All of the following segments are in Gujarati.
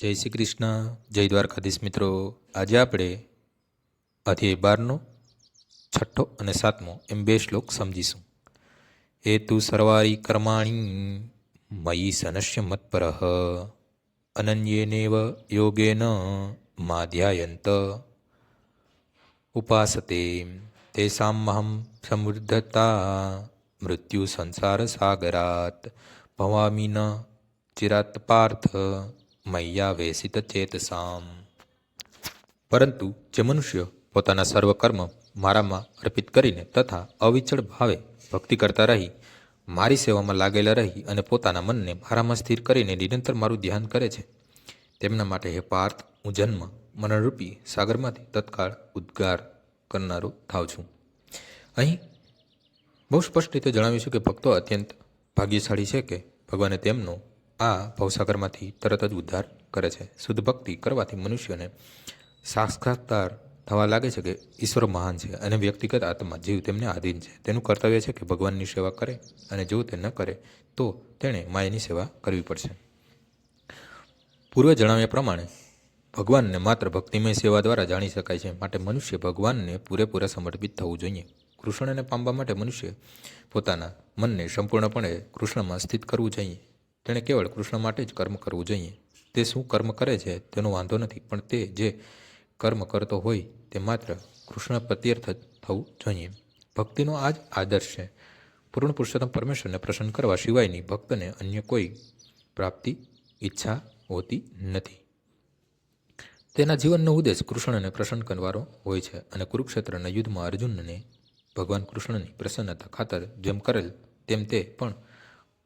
જય શ્રી કૃષ્ણ. જય દ્વારકાધીશ મિત્રો. આજે આપણે અધ્યાય બારનો છઠ્ઠો અને સાતમો એમ બે શ્લોક સમજીશું. એ તું સર્વારી કર્માણી મયી સનશ્ય મત્પર, અનન્યેનેવ યોગેન માધ્યાયંત, ઉપાસતે તેસામહમ સમૃદ્ધતા, મૃત્યુ સંસાર સાગરાત, ભવામી ન ચિરાત પાર્થ મૈયા વેસિત ચેતસામ. પરંતુ જે મનુષ્ય પોતાના સર્વ કર્મ મારામાં અર્પિત કરીને તથા અવિચળ ભાવે ભક્તિ કરતા રહી, મારી સેવામાં લાગેલા રહી અને પોતાના મનને મારામાં સ્થિર કરીને નિરંતર મારું ધ્યાન કરે છે, તેમના માટે હે પાર્થ, હું જન્મ મનરૂપી સાગરમાંથી તત્કાળ ઉદ્ગાર કરનારો થાવ છું. અહીં બહુ સ્પષ્ટ રીતે જણાવ્યું છે કે ભક્તો અત્યંત ભાગ્યશાળી છે કે ભગવાને તેમનો આ ભવસાગરમાંથી તરત જ ઉદ્ધાર કરે છે. શુદ્ધ ભક્તિ કરવાથી મનુષ્યને સાક્ષાત્કાર થવા લાગે છે કે ઈશ્વર મહાન છે અને વ્યક્તિગત આત્મા જીવ તેમને આધીન છે. તેનું કર્તવ્ય છે કે ભગવાનની સેવા કરે અને જો તે ન કરે, તો તેણે માયાની સેવા કરવી પડશે. પૂર્વે જણાવ્યા પ્રમાણે, ભગવાનને માત્ર ભક્તિમય સેવા દ્વારા જાણી શકાય છે. માટે મનુષ્ય ભગવાનને પૂરેપૂરા સમર્પિત થવું જોઈએ. કૃષ્ણને પામવા માટે મનુષ્ય પોતાના મનને સંપૂર્ણપણે કૃષ્ણમાં સ્થિત કરવું જોઈએ. તેણે કેવળ કૃષ્ણ માટે જ કર્મ કરવું જોઈએ. તે શું કર્મ કરે છે તેનો વાંધો નથી, પણ તે જે કર્મ કરતો હોય તે માત્ર કૃષ્ણ પ્રત્યર્થ થવું જોઈએ. ભક્તિનો આ જ આદર્શ છે. પૂર્ણ પુરુષોત્તમ પરમેશ્વરને પ્રસન્ન કરવા સિવાયની ભક્તને અન્ય કોઈ પ્રાપ્તિ ઈચ્છા હોતી નથી. તેના જીવનનો ઉદ્દેશ કૃષ્ણને પ્રસન્ન કરવાનો હોય છે અને કુરુક્ષેત્રના યુદ્ધમાં અર્જુનને ભગવાન કૃષ્ણની પ્રસન્નતા ખાતર જેમ કરેલ તેમ તે પણ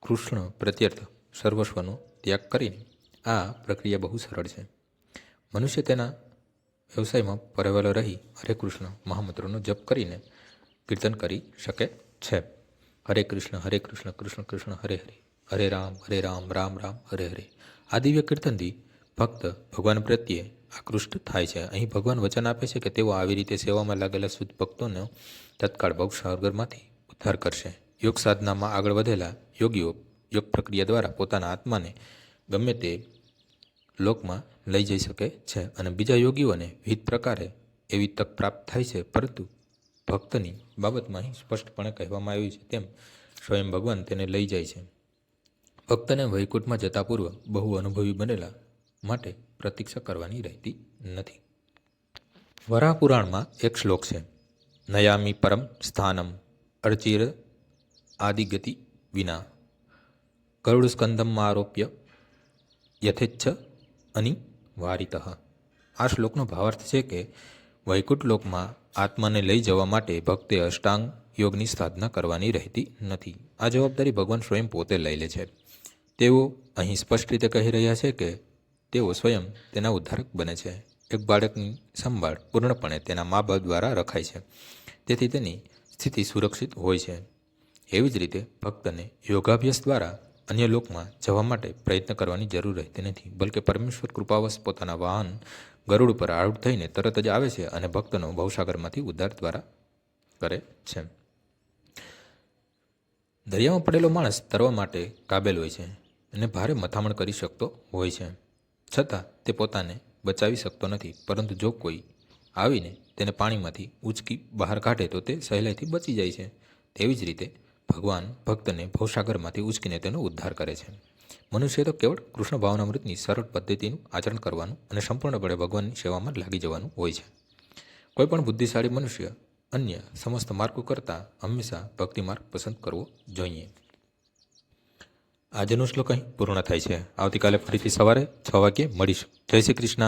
કૃષ્ણ પ્રત્યર્થ સર્વસ્વનો ત્યાગ કરીને આ પ્રક્રિયા બહુ સરળ છે. મનુષ્ય તેના વ્યવસાયમાં પરવેલો રહી હરે કૃષ્ણ મહામંત્રોનો જપ કરીને કીર્તન કરી શકે છે. હરે કૃષ્ણ હરે કૃષ્ણ કૃષ્ણ કૃષ્ણ, હરે હરે હરે રામ હરે રામ રામ રામ, હરે હરે. આ દિવ્ય કીર્તનથી ભક્ત ભગવાન પ્રત્યે આકૃષ્ટ થાય છે. અહીં ભગવાન વચન આપે છે કે તેઓ આવી રીતે સેવામાં લાગેલા શુદ્ધ ભક્તોનો તત્કાળ ભવસાગરમાંથી ઉદ્ધાર કરશે. યોગ સાધનામાં આગળ વધેલા યોગીઓ યોગ પ્રક્રિયા દ્વારા પોતાના આત્માને ગમે તે લોકમાં લઈ જઈ શકે છે અને બીજા યોગીઓને વિવિધ પ્રકારે એવી તક પ્રાપ્ત થાય છે. પરંતુ ભક્તની બાબતમાં અહીં સ્પષ્ટપણે કહેવામાં આવ્યું છે તેમ સ્વયં ભગવાન તેને લઈ જાય છે. ભક્તને વૈકુંઠમાં જતા પૂર્વ બહુ અનુભવી બનેલા માટે પ્રતીક્ષા કરવાની રહેતી નથી. વરાહ પુરાણમાં એક શ્લોક છે, નયામી પરમ સ્થાનમ અર્ચિર આદિગતિ વિના ગરુડ આરોપ્ય યથેચ્છ અનિવારિત આ શ્લોકનો ભાવાર્થ છે કે વૈકુંઠ લોકમાં આત્માને લઈ જવા માટે ભક્તે અષ્ટાંગ યોગની સાધના કરવાની રહેતી નથી। આ જવાબદારી ભગવાન સ્વયં પોતે લઈ લે છે। તેઓ અહીં સ્પષ્ટ રીતે કહી રહ્યા છે કે તેઓ સ્વયં તેના ઉદ્ધારક બને છે। એક બાળકની સંભાળ પૂર્ણપણે તેના મા બાપ દ્વારા રખાય છે। તેથી તેની સ્થિતિ સુરક્ષિત હોય છે। એવી જ રીતે ભક્તને યોગાભ્યાસ દ્વારા અન્ય લોકમાં જવા માટે પ્રયત્ન કરવાની જરૂર રહેતી નથી, બલકે પરમેશ્વર કૃપાવશ પોતાના વાહન ગરુડ પર આરૂઢ થઈને તરત જ આવે છે અને ભક્તનો ભવસાગરમાંથી ઉદ્ધાર દ્વારા કરે છે. દરિયામાં પડેલો માણસ તરવા માટે કાબેલ હોય છે અને ભારે મથામણ કરી શકતો હોય છે. છતાં તે પોતાને બચાવી શકતો નથી, પરંતુ જો કોઈ આવીને તેને પાણીમાંથી ઉચકી બહાર કાઢે તો તે સહેલાઈથી બચી જાય છે. તેવી જ રીતે ભગવાન ભક્તને ભવસાગરમાંથી ઉચકીને તેનો ઉદ્ધાર કરે છે. મનુષ્ય તો કેવળ કૃષ્ણ ભાવનામૃતની સરળ પદ્ધતિનું આચરણ કરવાનું અને સંપૂર્ણપણે ભગવાનની સેવામાં લાગી જવાનું હોય છે. કોઈપણ બુદ્ધિશાળી મનુષ્ય અન્ય સમસ્ત માર્ગો કરતાં હંમેશા ભક્તિ માર્ગ પસંદ કરવો જોઈએ. આજનો શ્લોક અહીં પૂર્ણ થાય છે. આવતીકાલે ફરીથી સવારે છ વાગ્યે મળીશું. જય શ્રી કૃષ્ણ.